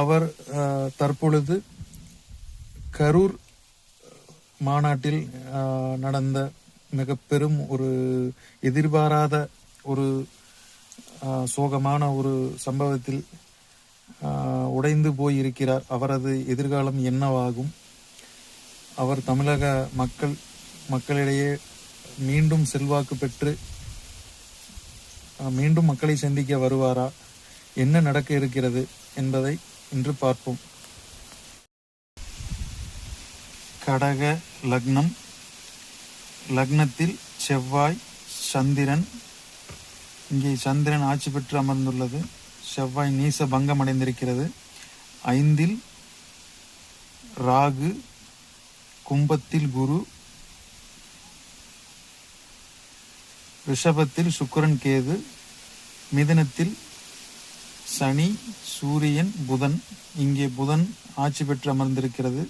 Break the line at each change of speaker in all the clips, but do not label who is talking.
அவர் தற்பொழுது கரூர் மாநாட்டில் நடந்த மிக பெரும் ஒரு எதிர்பாராத ஒரு சோகமான ஒரு சம்பவத்தில் உடைந்து போயிருக்கிறார். அவரது எதிர்காலம் என்னவாகும்? அவர் தமிழக மக்கள் மக்களிடையே மீண்டும் செல்வாக்கு பெற்று மீண்டும் மக்களை சந்திக்க வருவாரா? என்ன நடக்க இருக்கிறது என்பதை இன்று பார்ப்போம். கடக லக்னம். லக்னத்தில் செவ்வாய் சந்திரன். இங்கே சந்திரன் ஆட்சி பெற்று அமர்ந்துள்ளது. செவ்வாய் நீச பங்கம் அடைந்திருக்கிறது. ஐந்தில் ராகு கும்பத்தில் குரு. ரிஷபத்தில் சுக்கரன் கேது. மிதனத்தில் சனி சூரியன் புதன். இங்கே புதன் ஆட்சி பெற்று அமர்ந்திருக்கிறது.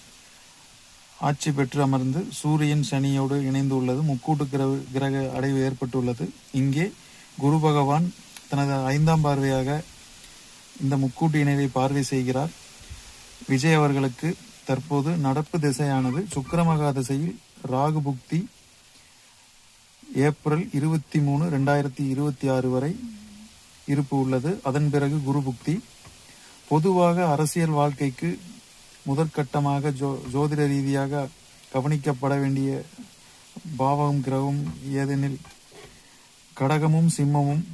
ஆட்சி பெற்று அமர்ந்து சூரியன் சனியோடு இணைந்து உள்ளது முக்கூட்டு கிரக கிரக அடைவு ஏற்பட்டுள்ளது. இங்கே குரு பகவான் தனது ஐந்தாம் பார்வையாக இந்த முக்கூட்டு இணைவை பார்வை செய்கிறார். விஜய் அவர்களுக்கு தற்போது நடப்பு திசையானது சுக்கரமகா திசையில் ராகு புக்தி ஏப்ரல் இருபத்தி மூணு ரெண்டாயிரத்தி இருபத்தி ஆறு வரை இருப்பு உள்ளது. அதன் பிறகு குரு புக்தி. பொதுவாக அரசியல் வாழ்க்கைக்கு முதற்கட்டமாக ஜோ ஜோதிட ரீதியாக கவனிக்கப்பட வேண்டிய பாவகம் கிரகம் ஏதெனில் கடகமும் சிம்மமும்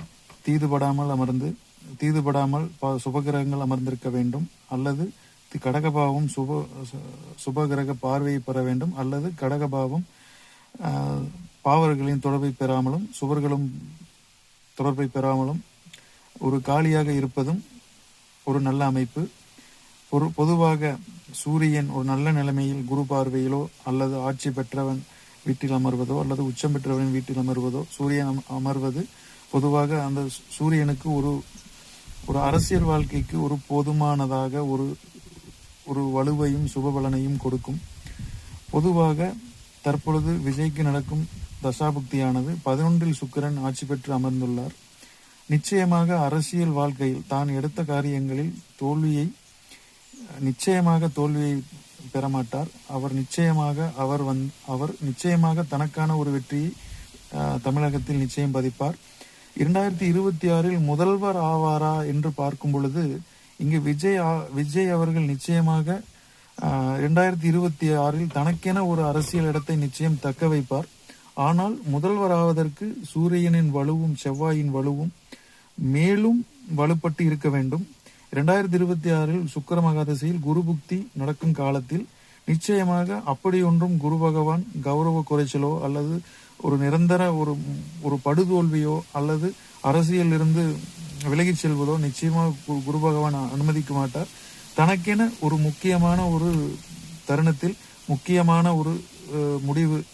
தீதுபடாமல் அமர்ந்து தீதுபடாமல் சுபகிரகங்கள் அமர்ந்திருக்க வேண்டும். அல்லது கடகபாவம் சுப சு- சுபகிரக பார்வையை பெற வேண்டும். அல்லது கடகபாவம் பாவர்களின் தொடர்பை பெறாமலும் சுவர்களும் தொடர்பை பெறாமலும் ஒரு காலியாக இருப்பதும் ஒரு நல்ல அமைப்பு. ஒரு பொதுவாக சூரியன் ஒரு நல்ல நிலைமையில் குரு பார்வையிலோ அல்லது ஆட்சி பெற்றவன் வீட்டில் அமர்வதோ அல்லது உச்சம் பெற்றவன் வீட்டில் அமர்வதோ சூரியன் அமர்வது பொதுவாக அந்த சூரியனுக்கு ஒரு ஒரு அரசியல் வாழ்க்கைக்கு ஒரு போதுமானதாக ஒரு ஒரு வலுவையும் சுபபலனையும் கொடுக்கும். பொதுவாக தற்பொழுது விஜய்க்கு நடக்கும் தசாபுக்தியானது பதினொன்றில் சுக்கிரன் ஆட்சி பெற்று அமர்ந்துள்ளார். நிச்சயமாக அரசியல் வாழ்க்கையில் தான் எடுத்த காரியங்களில் தோல்வியை நிச்சயமாக தோல்வியை பெறமாட்டார். அவர் நிச்சயமாக அவர் வந் அவர் நிச்சயமாக தனக்கான ஒரு வெற்றியை தமிழகத்தில் நிச்சயம் பதிப்பார். இரண்டாயிரத்தி இருபத்தி ஆறில் முதல்வர் ஆவாரா என்று பார்க்கும் பொழுது இங்கு விஜய் ஆ- விஜய் அவர்கள் நிச்சயமாக இரண்டாயிரத்தி இருபத்தி ஆறில் தனக்கென ஒரு அரசியல் இடத்தை நிச்சயம் தக்க வைப்பார். ஆனால் முதல்வர் ஆவதற்கு சூரியனின் வலுவும் செவ்வாயின் வலுவும் மேலும் வலுப்பட்டு இருக்க வேண்டும். இரண்டாயிரத்தி இருபத்தி ஆறில் சுக்கர மகாதசையில் குரு புக்தி நடக்கும் காலத்தில் நிச்சயமாக அப்படியொன்றும் குரு பகவான் கௌரவ குறைச்சலோ அல்லது ஒரு நிரந்தர ஒரு ஒரு படுதோல்வியோ அல்லது அரசியல் இருந்து விலகிச் செல்வதோ நிச்சயமாக கு- குரு பகவான் அனுமதிக்க மாட்டார். தனக்கென ஒரு முக்கியமான ஒரு தருணத்தில் முக்கியமான ஒரு முடிவு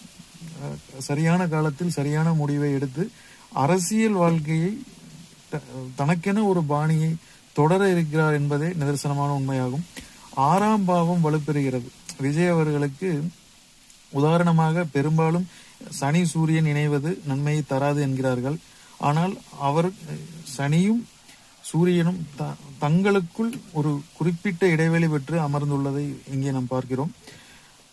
சரியான காலத்தில் சரியான முடிவை எடுத்து அரசியல் வாழ்க்கையை தனக்கென ஒரு பாணியை தொடர இருக்கிறார் என்பதே நிதர்சனமான உண்மையாகும். ஆறாம் பாவம் வலுப்பெறுகிறது. விஜய் அவர்களுக்கு உதாரணமாக பெரும்பாலும் சனி சூரியன் இணைவது நன்மையை தராது என்கிறார்கள். ஆனால் அவர் சனியும் சூரியனும் த- தங்களுக்குள் ஒரு குறிப்பிட்ட இடைவெளி பெற்று அமர்ந்துள்ளதை இங்கே நாம் பார்க்கிறோம்.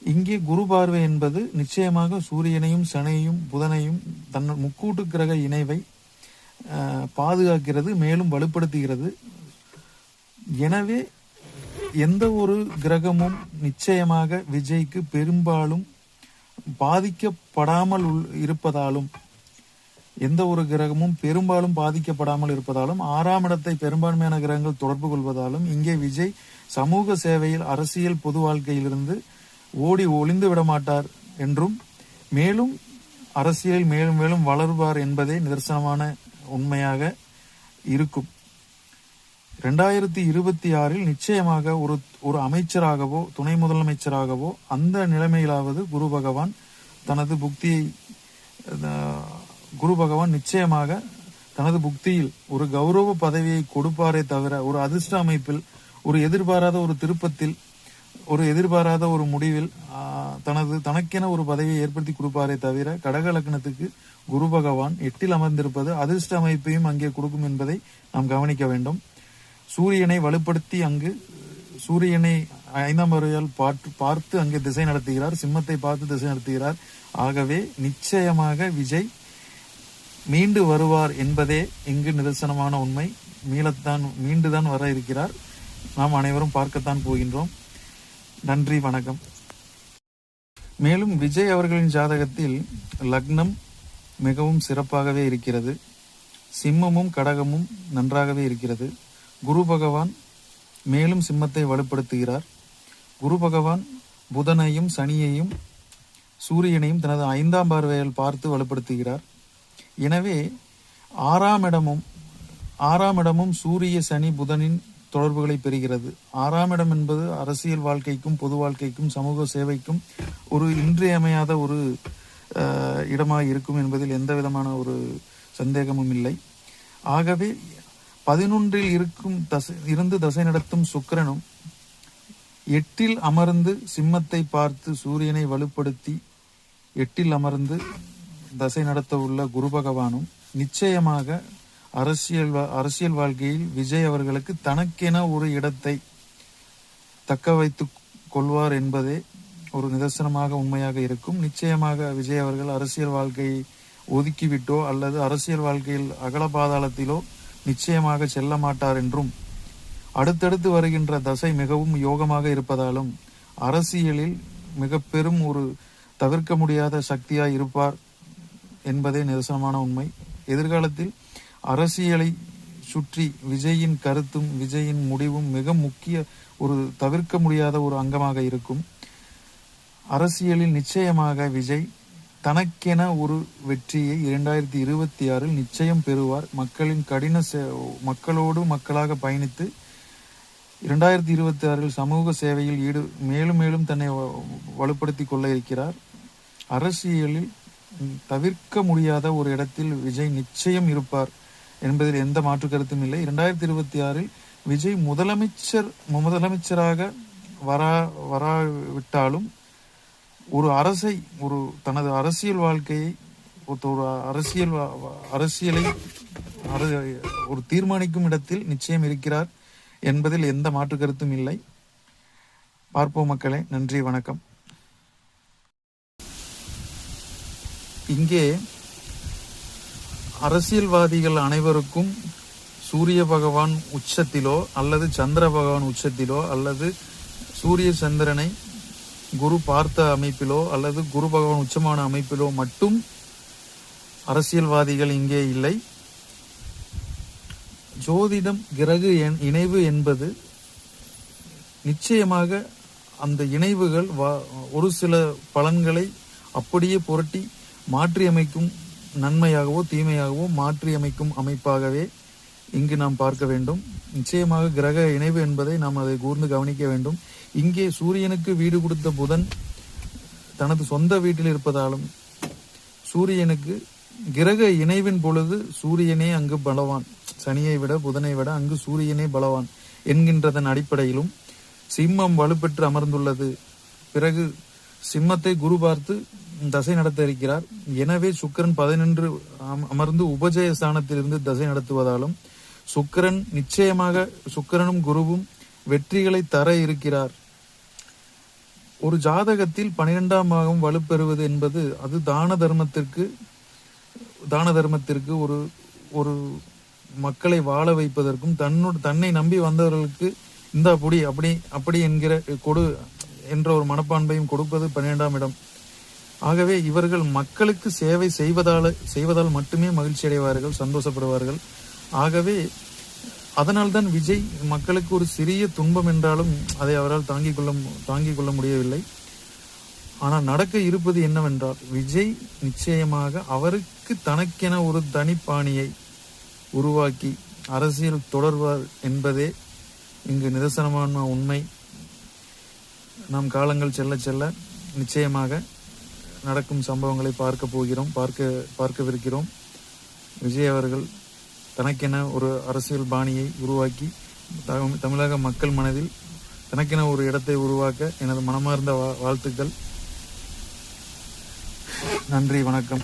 இங்கே குரு பார்வை என்பது நிச்சயமாக சூரியனையும் சனியையும் புதனையும் தன் முக்கூட்டு கிரக இணைவை பாதுகாக்கிறது மேலும் வலுப்படுத்துகிறது. எனவே எந்த ஒரு கிரகமும் நிச்சயமாக விஜய்க்கு பெரும்பாலும் பாதிக்கப்படாமல் உள்- இருப்பதாலும் எந்த ஒரு கிரகமும் பெரும்பாலும் பாதிக்கப்படாமல் இருப்பதாலும் ஆறாம் இடத்தை பெரும்பான்மையான கிரகங்கள் தொடர்பு கொள்வதாலும் இங்கே விஜய் சமூக சேவையில் அரசியல் பொது வாழ்க்கையிலிருந்து ஓடி ஒளிந்து விட மாட்டார் என்றும் மேலும் அரசியல் மேலும் மேலும் வளருவார் என்பதே நிதர்சனமான உண்மையாக இருக்கும். ரெண்டாயிரத்தி இருபத்தி ஆறில் நிச்சயமாக ஒரு ஒரு அமைச்சராகவோ துணை முதலமைச்சராகவோ அந்த நிலைமையிலாவது குரு பகவான் தனது புக்தியை குரு பகவான் நிச்சயமாக தனது புக்தியில் ஒரு கௌரவ பதவியை கொடுப்பாரே தவிர ஒரு அதிர்ஷ்ட அமைப்பில் ஒரு எதிர்பாராத ஒரு திருப்பத்தில் ஒரு எதிர்பாராத ஒரு முடிவில் தனது தனக்கென ஒரு பதவியை ஏற்படுத்தி கொடுப்பாரே தவிர கடக லக்னத்துக்கு குரு பகவான் எட்டில் அமர்ந்திருப்பது அதிர்ஷ்ட அமைப்பையும் அங்கே கொடுக்கும் என்பதை நாம் கவனிக்க வேண்டும். சூரியனை வலுப்படுத்தி அங்கு சூரியனை ஐந்தாம் பார்வையால் பார்த்து பார்த்து அங்கே திசை நடத்துகிறார் சிம்மத்தை பார்த்து திசை நடத்துகிறார். ஆகவே நிச்சயமாக விஜய் மீண்டு வருவார் என்பதே இங்கு நிதர்சனமான உண்மை. மீளத்தான் மீண்டுதான் வர இருக்கிறார். நாம் அனைவரும் பார்க்கத்தான் போகின்றோம். நன்றி வணக்கம். மேலும் விஜய் அவர்களின் ஜாதகத்தில் லக்னம் மிகவும் சிறப்பாகவே இருக்கிறது. சிம்மமும் கடகமும் நன்றாகவே இருக்கிறது. குரு பகவான் மேலும் சிம்மத்தை வலுப்படுத்துகிறார். குரு பகவான் புதனையும் சனியையும் சூரியனையும் தனது ஐந்தாம் பார்வையில் பார்த்து வலுப்படுத்துகிறார். எனவே ஆறாம் இடமும் ஆறாம் இடமும் சூரிய சனி புதனின் தொடர்புகளை பெறுகிறது. ஆறாம் இடம் என்பது அரசியல் வாழ்க்கைக்கும் பொது வாழ்க்கைக்கும் சமூக சேவைக்கும் ஒரு இன்றியமையாத ஒரு இடமாக இருக்கும் என்பதில் எந்த விதமான ஒரு சந்தேகமும் இல்லை. ஆகவே பதினொன்றில் இருக்கும் தசை இருந்து தசை நடத்தும் சுக்கரனும் எட்டில் அமர்ந்து சிம்மத்தை பார்த்து சூரியனை வலுப்படுத்தி எட்டில் அமர்ந்து தசை நடத்த உள்ள குரு பகவானும் நிச்சயமாக அரசியல் வா- அரசியல் வாழ்க்கையில் விஜய் அவர்களுக்கு தனக்கென ஒரு இடத்தை தக்க வைத்து கொள்வார் என்பதே ஒரு நிதர்சனமாக உண்மையாக இருக்கும். நிச்சயமாக விஜய் அவர்கள் அரசியல் வாழ்க்கையை ஒதுக்கிவிட்டோ அல்லது அரசியல் வாழ்க்கையில் அகல பாதாளத்திலோ நிச்சயமாக செல்ல மாட்டார் என்றும் அடுத்தடுத்து வருகின்ற தசை மிகவும் யோகமாக இருப்பதாலும் அரசியலில் மிக பெரும் ஒரு தவிர்க்க முடியாத சக்தியாய் இருப்பார் என்பதே நிதர்சனமான உண்மை. எதிர்காலத்தில் அரசியலை சுற்றி விஜயின் கருத்தும் விஜயின் முடிவும் மிக முக்கிய ஒரு தவிர்க்க முடியாத ஒரு அங்கமாக இருக்கும். அரசியலில் நிச்சயமாக விஜய் தனக்கென ஒரு வெற்றியை இரண்டாயிரத்தி இருபத்தி ஆறில் நிச்சயம் பெறுவார். மக்களின் கடின சே- மக்களோடு மக்களாக பயணித்து இரண்டாயிரத்தி இருபத்தி ஆறில் சமூக சேவையில் ஈடு மேலும் மேலும் தன்னை வ- கொள்ள இருக்கிறார். அரசியலில் தவிர்க்க முடியாத ஒரு இடத்தில் விஜய் நிச்சயம் இருப்பார். என்பதில் எந்த மாற்று கருத்தும் இல்லை. இரண்டாயிரத்தி இருபத்தி ஆறில் விஜய் முதலமைச்சர் முதலமைச்சராக வரா வராவிட்டாலும் ஒரு அரசை ஒரு தனது அரசியல் வாழ்க்கையை ஒரு அரசியல் வா- அரசியலை ஒரு தீர்மானிக்கும் இடத்தில் நிச்சயம் இருக்கிறார் என்பதில் எந்த மாற்று கருத்தும் இல்லை. பார்ப்போம் மக்களே. நன்றி வணக்கம். இங்கே அரசியல்வாதிகள் அனைவருக்கும் சூரிய பகவான் உச்சத்திலோ அல்லது சந்திர பகவான் உச்சத்திலோ அல்லது சூரிய சந்திரனை குரு பார்த்த அமைப்பிலோ அல்லது குரு பகவான் உச்சமான அமைப்பிலோ மட்டும் அரசியல்வாதிகள் இங்கே இல்லை. ஜோதிடம் கிரகு இணைவு என்பது நிச்சயமாக அந்த இணைவுகள் வா- ஒரு சில பலன்களை அப்படியே புரட்டி மாற்றியமைக்கும் நன்மையாகவோ தீமையாகவோ மாற்றி அமைக்கும் அமைப்பாகவே இங்கு நாம் பார்க்க வேண்டும். நிச்சயமாக கிரக இணைவு என்பதை நாம் அதை கூர்ந்து கவனிக்க வேண்டும். இங்கே சூரியனுக்கு வீடு கொடுத்த புதன் தனது சொந்த வீட்டில் இருப்பதாலும் சூரியனுக்கு கிரக இணைவின் பொழுது சூரியனே அங்கு பலவான். சனியை விட புதனை விட அங்கு சூரியனே பலவான் என்கின்றதன் அடிப்படையிலும் சிம்மம் வலுப்பெற்று அமர்ந்துள்ளது. பிறகு சிம்மத்தை குரு பார்த்து தசை நடத்த இருக்கிறார். எனவே சுக்கிரன் பதினொன்று அமர்ந்து உபஜய ஸ்தானத்திலிருந்து தசை நடத்துவதாலும் சுக்கிரன் நிச்சயமாக சுக்கிரனும் குருவும் வெற்றிகளை தர இருக்கிறார். ஒரு ஜாதகத்தில் பனிரெண்டாம் பாகம் வலுப்பெறுவது என்பது அது தான தர்மத்திற்கு தான தர்மத்திற்கு ஒரு ஒரு மக்களை வாழ வைப்பதற்கும் தன்னோட தன்னை நம்பி வந்தவர்களுக்கு இந்த பொடி அப்படி அப்படி என்கிற கொடு என்ற ஒரு மனப்பான்பையும் கொடுப்பது பன்னிரெண்டாம் இடம். ஆகவே இவர்கள் மக்களுக்கு சேவை செய்வதால் செய்வதால் மட்டுமே மகிழ்ச்சி அடைவார்கள் சந்தோஷப்படுவார்கள். ஆகவே அதனால்தான் விஜய் மக்களுக்கு ஒரு சிறிய துன்பம் என்றாலும் அதை அவரால் தாங்கிக் கொள்ள தாங்கிக் கொள்ள முடியவில்லை. ஆனால் நடக்க இருப்பது என்னவென்றால் விஜய் நிச்சயமாக அவருக்கு தனக்கென ஒரு தனிப்பாணியை உருவாக்கி அரசியல் தொடர்வார் என்பதே இங்கு நிதர்சனமான உண்மை. நாம் காலங்கள் செல்ல செல்ல நிச்சயமாக நடக்கும் சம்பவங்களை பார்க்க போகிறோம் பார்க்க பார்க்கவிருக்கிறோம். விஜய் அவர்கள் தனக்கென ஒரு அரசியல் பாணியை உருவாக்கி தமிழக மக்கள் மனதில் தனக்கென ஒரு இடத்தை உருவாக்க எனது மனமார்ந்த வா- வாழ்த்துக்கள். நன்றி வணக்கம்.